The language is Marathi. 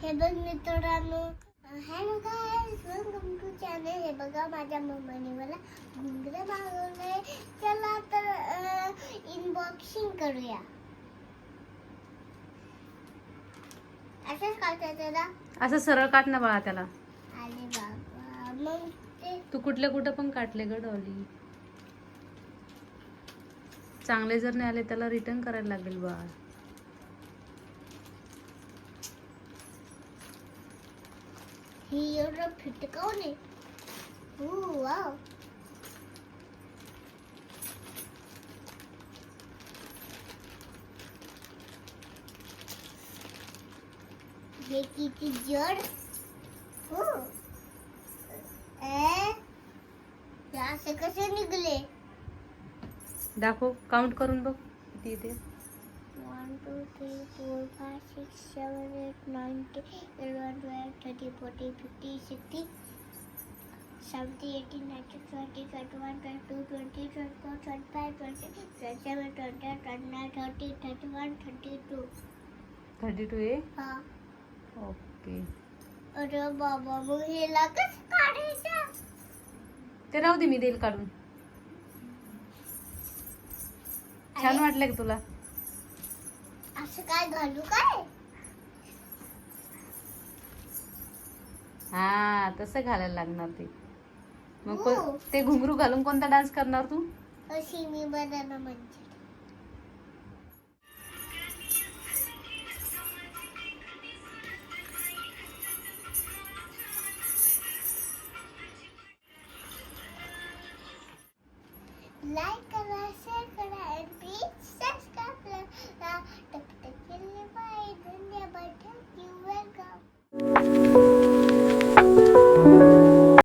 हे बघ मित्रांनो. Hello guys welcome to channel हे बघा माझ्या मम्माने मला घुंगरं मागवलंय. चला तर इनबॉक्सिंग करूया. असंच काढता त्याला असं सरळ काट ना बाळा त्याला. अरे बाबा मग ते तू कुठले कुठं पण काटले ग डॉली. चांगले जर नाही आले त्याला रिटर्न करायला लागेल बा ही एवढं फिटकावून हो वाव हे किती जड. हो ए असे कसे निघले? दाखव काउंट करून बघ. किती येते? One two three four five six seven eight nine ten eleven twelve thirty forty fifty sixty seventy eighty ninety twenty twenty one twenty two twenty twenty four twenty five twenty twenty seven twenty twenty nine thirty thirty one thirty two thirty two ए? हा. ओके अरे बाबा मग हे लागच काढायचं ते राहू दे मी देईल काढून. छान वाटलं का तुला? असं काय घालू काय? हा तसं घालायला लागणार ते. मग हो. को- ते घुंगरू घालून कोणता डान्स करणार तू? अशी मी बनाना म्हणजे. like, share, and please subscribe.